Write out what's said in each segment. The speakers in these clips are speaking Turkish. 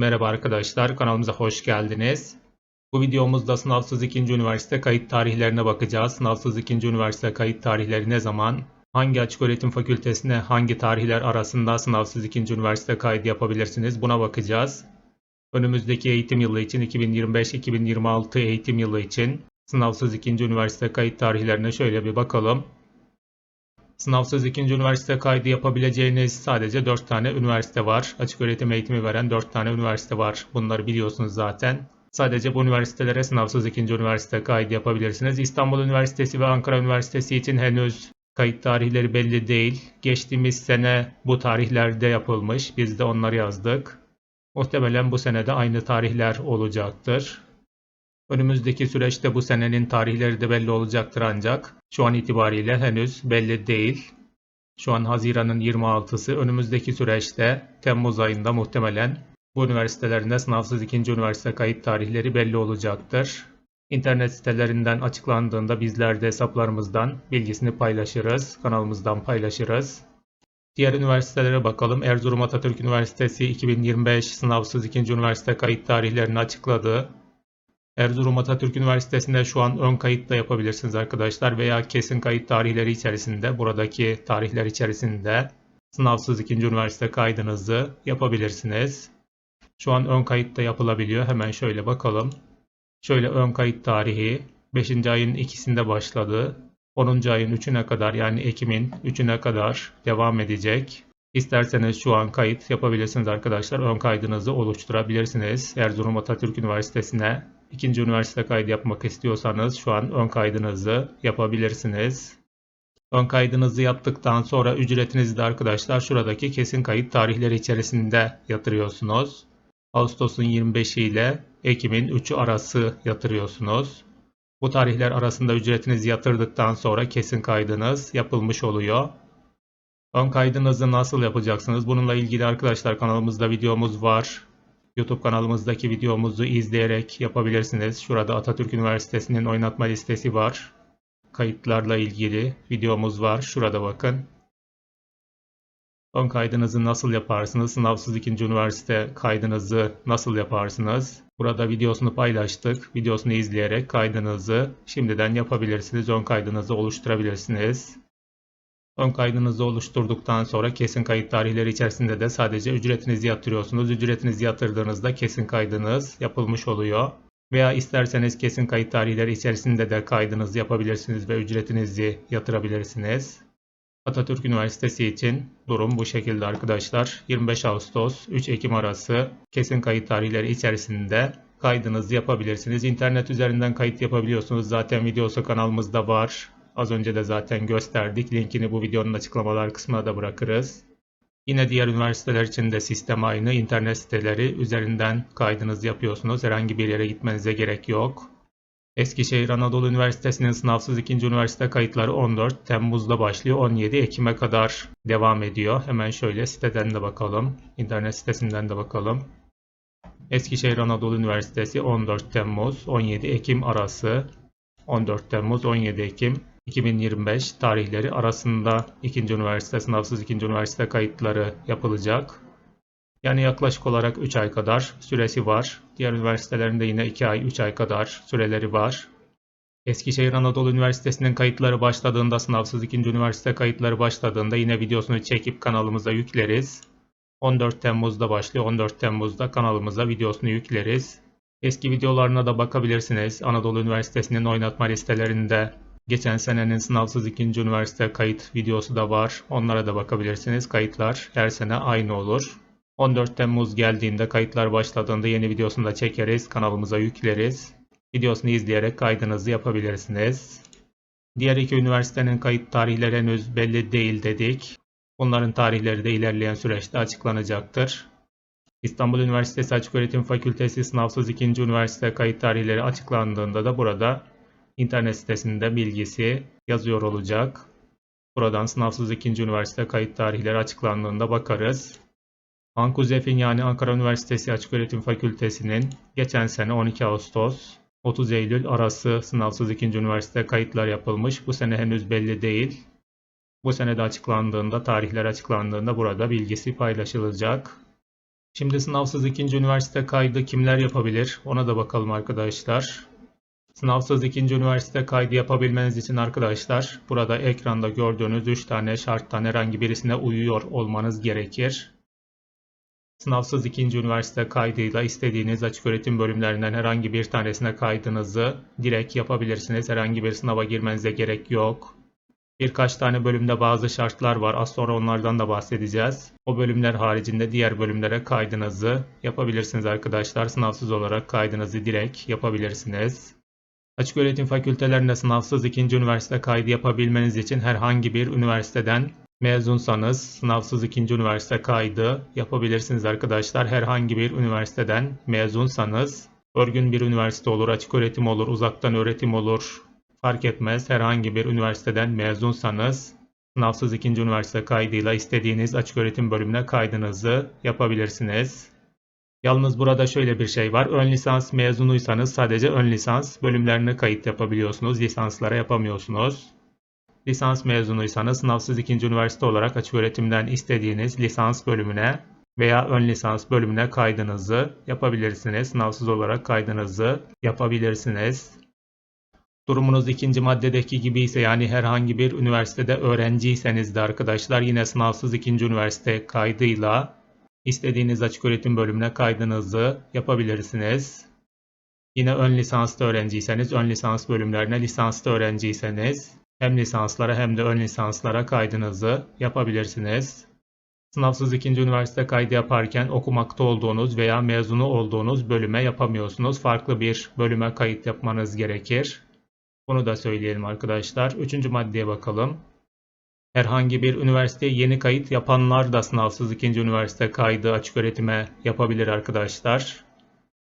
Merhaba arkadaşlar, kanalımıza hoş geldiniz. Bu videomuzda sınavsız 2. üniversite kayıt tarihlerine bakacağız. Sınavsız 2. üniversite kayıt tarihleri ne zaman, hangi açık öğretim fakültesine hangi tarihler arasında sınavsız 2. üniversite kaydı yapabilirsiniz buna bakacağız. Önümüzdeki eğitim yılı için 2025-2026 eğitim yılı için sınavsız 2. üniversite kayıt tarihlerine şöyle bir bakalım. Sınavsız ikinci üniversite kaydı yapabileceğiniz sadece 4 tane üniversite var. Açık öğretim eğitimi veren 4 tane üniversite var. Bunları biliyorsunuz zaten. Sadece bu üniversitelere sınavsız ikinci üniversite kaydı yapabilirsiniz. İstanbul Üniversitesi ve Ankara Üniversitesi için henüz kayıt tarihleri belli değil. Geçtiğimiz sene bu tarihlerde yapılmış. Biz de onları yazdık. Muhtemelen bu sene de aynı tarihler olacaktır. Önümüzdeki süreçte bu senenin tarihleri de belli olacaktır ancak şu an itibariyle henüz belli değil. Şu an Haziran'ın 26'sı önümüzdeki süreçte Temmuz ayında muhtemelen bu üniversitelerinde sınavsız ikinci üniversite kayıt tarihleri belli olacaktır. İnternet sitelerinden açıklandığında bizler de hesaplarımızdan bilgisini paylaşırız, kanalımızdan paylaşırız. Diğer üniversitelere bakalım. Erzurum Atatürk Üniversitesi 2025 sınavsız ikinci üniversite kayıt tarihlerini açıkladı. Erzurum Atatürk Üniversitesi'nde şu an ön kayıt da yapabilirsiniz arkadaşlar veya kesin kayıt tarihleri içerisinde buradaki tarihler içerisinde sınavsız ikinci üniversite kaydınızı yapabilirsiniz. Şu an ön kayıt da yapılabiliyor. Hemen şöyle bakalım. Şöyle ön kayıt tarihi 5. ayın ikisinde başladı. 10. ayın 3'üne kadar yani Ekim'in 3'üne kadar devam edecek. İsterseniz şu an kayıt yapabilirsiniz arkadaşlar. Ön kaydınızı oluşturabilirsiniz. Erzurum Atatürk Üniversitesi'ne ikinci üniversite kaydı yapmak istiyorsanız şu an ön kaydınızı yapabilirsiniz. Ön kaydınızı yaptıktan sonra ücretinizi de arkadaşlar şuradaki kesin kayıt tarihleri içerisinde yatırıyorsunuz. Ağustos'un 25'i ile Ekim'in 3'ü arası yatırıyorsunuz. Bu tarihler arasında ücretinizi yatırdıktan sonra kesin kaydınız yapılmış oluyor. Ön kaydınızı nasıl yapacaksınız? Bununla ilgili arkadaşlar kanalımızda videomuz var. YouTube kanalımızdaki videomuzu izleyerek yapabilirsiniz. Şurada Atatürk Üniversitesi'nin oynatma listesi var. Kayıtlarla ilgili videomuz var. Şurada bakın. Ön kaydınızı nasıl yaparsınız? Sınavsız ikinci üniversite kaydınızı nasıl yaparsınız? Burada videosunu paylaştık. Videosunu izleyerek kaydınızı şimdiden yapabilirsiniz. Ön kaydınızı oluşturabilirsiniz. Ön kaydınızı oluşturduktan sonra kesin kayıt tarihleri içerisinde de sadece ücretinizi yatırıyorsunuz. Ücretinizi yatırdığınızda kesin kaydınız yapılmış oluyor. Veya isterseniz kesin kayıt tarihleri içerisinde de kaydınızı yapabilirsiniz ve ücretinizi yatırabilirsiniz. Atatürk Üniversitesi için durum bu şekilde arkadaşlar. 25 Ağustos 3 Ekim arası kesin kayıt tarihleri içerisinde kaydınızı yapabilirsiniz. İnternet üzerinden kayıt yapabiliyorsunuz. Zaten videosu kanalımızda var. Az önce de zaten gösterdik. Linkini bu videonun açıklamalar kısmına da bırakırız. Yine diğer üniversiteler için de sistem aynı. İnternet siteleri üzerinden kaydınızı yapıyorsunuz. Herhangi bir yere gitmenize gerek yok. Eskişehir Anadolu Üniversitesi'nin sınavsız ikinci üniversite kayıtları 14 Temmuz'da başlıyor. 17 Ekim'e kadar devam ediyor. Hemen şöyle siteden de bakalım. İnternet sitesinden de bakalım. Eskişehir Anadolu Üniversitesi 14 Temmuz 17 Ekim arası 14 Temmuz 17 Ekim 2025 tarihleri arasında ikinci üniversite sınavsız ikinci üniversite kayıtları yapılacak. Yani yaklaşık olarak 3 ay kadar süresi var. Diğer üniversitelerinde yine 2 ay 3 ay kadar süreleri var. Eskişehir Anadolu Üniversitesi'nin kayıtları başladığında sınavsız ikinci üniversite kayıtları başladığında yine videosunu çekip kanalımıza yükleriz. 14 Temmuz'da başlıyor. 14 Temmuz'da kanalımıza videosunu yükleriz. Eski videolarına da bakabilirsiniz. Anadolu Üniversitesi'nin oynatma listelerinde geçen senenin sınavsız ikinci üniversite kayıt videosu da var. Onlara da bakabilirsiniz. Kayıtlar her sene aynı olur. 14 Temmuz geldiğinde kayıtlar başladığında yeni videosunu da çekeriz. Kanalımıza yükleriz. Videosunu izleyerek kaydınızı yapabilirsiniz. Diğer iki üniversitenin kayıt tarihleri henüz belli değil dedik. Bunların tarihleri de ilerleyen süreçte açıklanacaktır. İstanbul Üniversitesi Açıköğretim Fakültesi sınavsız ikinci üniversite kayıt tarihleri açıklandığında da burada internet sitesinde bilgisi yazıyor olacak. Buradan sınavsız ikinci üniversite kayıt tarihleri açıklandığında bakarız. Ankuzef'in yani Ankara Üniversitesi Açıköğretim Fakültesi'nin geçen sene 12 Ağustos 30 Eylül arası sınavsız ikinci üniversite kayıtlar yapılmış. Bu sene henüz belli değil. Bu sene de açıklandığında, tarihler açıklandığında burada bilgisi paylaşılacak. Şimdi sınavsız ikinci üniversite kaydı kimler yapabilir? Ona da bakalım arkadaşlar. Sınavsız ikinci üniversite kaydı yapabilmeniz için arkadaşlar burada ekranda gördüğünüz 3 tane şarttan herhangi birisine uyuyor olmanız gerekir. Sınavsız ikinci üniversite kaydıyla istediğiniz açık öğretim bölümlerinden herhangi bir tanesine kaydınızı direkt yapabilirsiniz. Herhangi bir sınava girmenize gerek yok. Birkaç tane bölümde bazı şartlar var. Az sonra onlardan da bahsedeceğiz. O bölümler haricinde diğer bölümlere kaydınızı yapabilirsiniz arkadaşlar. Sınavsız olarak kaydınızı direkt yapabilirsiniz. Açık öğretim fakültelerinde sınavsız ikinci üniversite kaydı yapabilmeniz için herhangi bir üniversiteden mezunsanız sınavsız ikinci üniversite kaydı yapabilirsiniz arkadaşlar. Herhangi bir üniversiteden mezunsanız örgün bir üniversite olur, açık öğretim olur, uzaktan öğretim olur, fark etmez. Herhangi bir üniversiteden mezunsanız sınavsız ikinci üniversite kaydıyla istediğiniz açık öğretim bölümüne kaydınızı yapabilirsiniz. Yalnız burada şöyle bir şey var. Ön lisans mezunuysanız sadece ön lisans bölümlerine kayıt yapabiliyorsunuz. Lisanslara yapamıyorsunuz. Lisans mezunuysanız sınavsız ikinci üniversite olarak açık öğretimden istediğiniz lisans bölümüne veya ön lisans bölümüne kaydınızı yapabilirsiniz. Sınavsız olarak kaydınızı yapabilirsiniz. Durumunuz ikinci maddedeki gibi ise yani herhangi bir üniversitede öğrenciyseniz de arkadaşlar yine sınavsız ikinci üniversite kaydıyla istediğiniz açık öğretim bölümüne kaydınızı yapabilirsiniz. Yine ön lisanslı öğrenciyseniz ön lisans bölümlerine, lisanslı öğrenciyseniz hem lisanslara hem de ön lisanslara kaydınızı yapabilirsiniz. Sınavsız ikinci üniversite kaydı yaparken okumakta olduğunuz veya mezunu olduğunuz bölüme yapamıyorsunuz. Farklı bir bölüme kayıt yapmanız gerekir. Bunu da söyleyelim arkadaşlar. Üçüncü maddeye bakalım. Herhangi bir üniversiteye yeni kayıt yapanlar da sınavsız ikinci üniversite kaydı açık öğretime yapabilir arkadaşlar.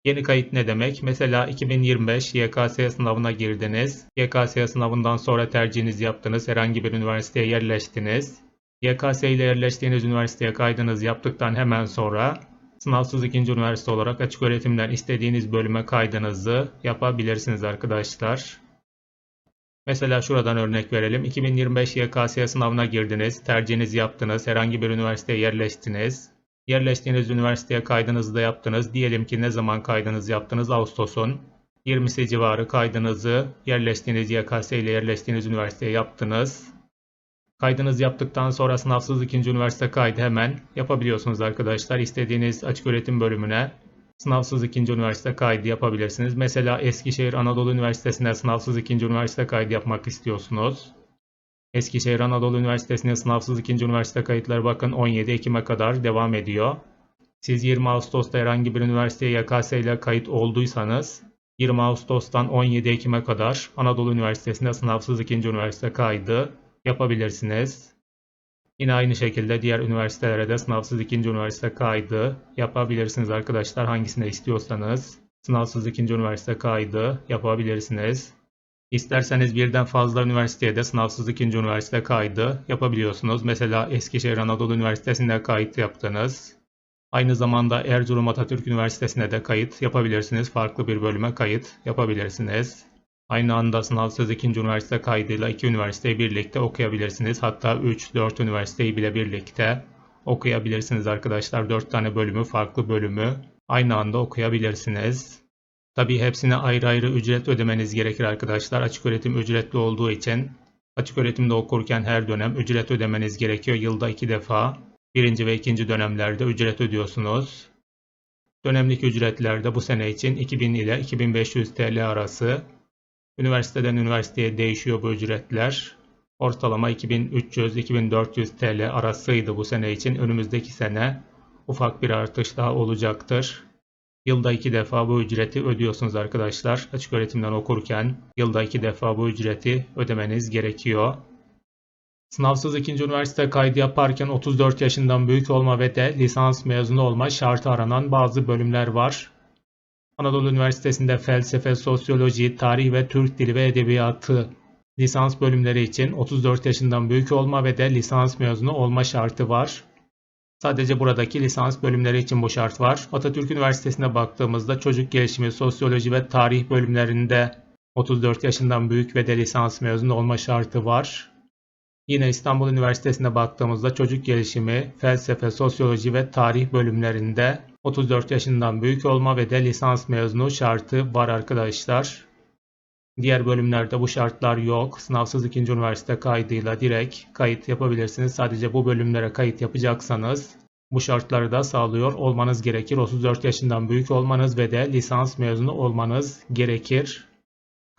Yeni kayıt ne demek? Mesela 2025 YKS sınavına girdiniz. YKS sınavından sonra tercihinizi yaptınız. Herhangi bir üniversiteye yerleştiniz. YKS ile yerleştiğiniz üniversiteye kaydınızı yaptıktan hemen sonra sınavsız ikinci üniversite olarak açık öğretimden istediğiniz bölüme kaydınızı yapabilirsiniz arkadaşlar. Mesela şuradan örnek verelim. 2025 YKS sınavına girdiniz, tercihinizi yaptınız, herhangi bir üniversiteye yerleştiniz. Yerleştiğiniz üniversiteye kaydınızı da yaptınız. Diyelim ki ne zaman kaydınızı yaptınız? Ağustos'un 20'si civarı kaydınızı yerleştiğiniz YKS ile yerleştiğiniz üniversiteye yaptınız. Kaydınızı yaptıktan sonra sınavsız ikinci üniversite kaydı hemen yapabiliyorsunuz arkadaşlar. İstediğiniz açık öğretim bölümüne sınavsız ikinci üniversite kaydı yapabilirsiniz. Mesela Eskişehir Anadolu Üniversitesi'nde sınavsız ikinci üniversite kaydı yapmak istiyorsunuz. Eskişehir Anadolu Üniversitesi'ne sınavsız ikinci üniversite kayıtları bakın 17 Ekim'e kadar devam ediyor. Siz 20 Ağustos'ta herhangi bir üniversiteye YKS ile kayıt olduysanız 20 Ağustos'tan 17 Ekim'e kadar Anadolu Üniversitesi'nde sınavsız ikinci üniversite kaydı yapabilirsiniz. Yine aynı şekilde diğer üniversitelere de sınavsız ikinci üniversite kaydı yapabilirsiniz arkadaşlar. Hangisine istiyorsanız sınavsız ikinci üniversite kaydı yapabilirsiniz. İsterseniz birden fazla üniversiteye de sınavsız ikinci üniversite kaydı yapabiliyorsunuz. Mesela Eskişehir Anadolu Üniversitesi'nde kayıt yaptınız. Aynı zamanda Erzurum Atatürk Üniversitesi'ne de kayıt yapabilirsiniz. Farklı bir bölüme kayıt yapabilirsiniz. Aynı anda sınavsız ikinci üniversite kaydıyla iki üniversiteyi birlikte okuyabilirsiniz. Hatta 3-4 üniversiteyi bile birlikte okuyabilirsiniz arkadaşlar. 4 tane bölümü, farklı bölümü aynı anda okuyabilirsiniz. Tabi hepsine ayrı ayrı ücret ödemeniz gerekir arkadaşlar. Açık öğretim ücretli olduğu için açık öğretimde okurken her dönem ücret ödemeniz gerekiyor. Yılda iki defa birinci ve ikinci dönemlerde ücret ödüyorsunuz. Dönemlik ücretlerde bu sene için 2000 ile 2500 TL arası. Üniversiteden üniversiteye değişiyor bu ücretler. Ortalama 2300-2400 TL arasıydı bu sene için. Önümüzdeki sene ufak bir artış daha olacaktır. Yılda iki defa bu ücreti ödüyorsunuz arkadaşlar. Açık öğretimden okurken yılda iki defa bu ücreti ödemeniz gerekiyor. Sınavsız ikinci üniversite kaydı yaparken 34 yaşından büyük olma ve de lisans mezunu olma şartı aranan bazı bölümler var. Anadolu Üniversitesi'nde felsefe, sosyoloji, tarih ve Türk dili ve edebiyatı lisans bölümleri için 34 yaşından büyük olma ve de lisans mezunu olma şartı var. Sadece buradaki lisans bölümleri için bu şart var. Atatürk Üniversitesi'ne baktığımızda çocuk gelişimi, sosyoloji ve tarih bölümlerinde 34 yaşından büyük ve de lisans mezunu olma şartı var. Yine İstanbul Üniversitesi'ne baktığımızda çocuk gelişimi, felsefe, sosyoloji ve tarih bölümlerinde 34 yaşından büyük olma ve de lisans mezunu şartı var arkadaşlar. Diğer bölümlerde bu şartlar yok. Sınavsız ikinci üniversite kaydıyla direkt kayıt yapabilirsiniz. Sadece bu bölümlere kayıt yapacaksanız bu şartları da sağlıyor olmanız gerekir. 34 yaşından büyük olmanız ve de lisans mezunu olmanız gerekir.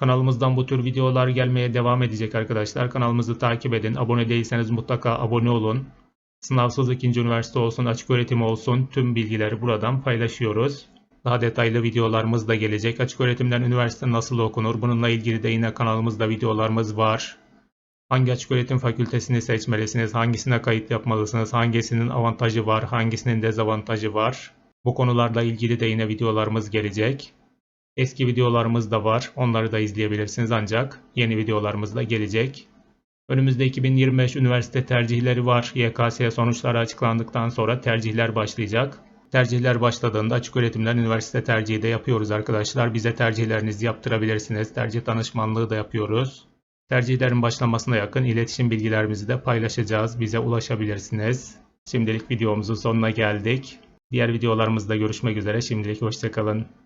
Kanalımızdan bu tür videolar gelmeye devam edecek arkadaşlar. Kanalımızı takip edin. Abone değilseniz mutlaka abone olun. Sınavsız ikinci üniversite olsun, açık öğretim olsun tüm bilgileri buradan paylaşıyoruz. Daha detaylı videolarımız da gelecek. Açık öğretimden üniversite nasıl okunur? Bununla ilgili de yine kanalımızda videolarımız var. Hangi açık öğretim fakültesini seçmelisiniz? Hangisine kayıt yapmalısınız? Hangisinin avantajı var? Hangisinin dezavantajı var? Bu konularla ilgili de yine videolarımız gelecek. Eski videolarımız da var. Onları da izleyebilirsiniz ancak yeni videolarımız da gelecek. Önümüzde 2025 üniversite tercihleri var. YKS sonuçları açıklandıktan sonra tercihler başlayacak. Tercihler başladığında açık öğretimden üniversite tercihi de yapıyoruz arkadaşlar. Bize tercihlerinizi yaptırabilirsiniz. Tercih danışmanlığı da yapıyoruz. Tercihlerin başlamasına yakın iletişim bilgilerimizi de paylaşacağız. Bize ulaşabilirsiniz. Şimdilik videomuzun sonuna geldik. Diğer videolarımızda görüşmek üzere. Şimdilik hoşçakalın.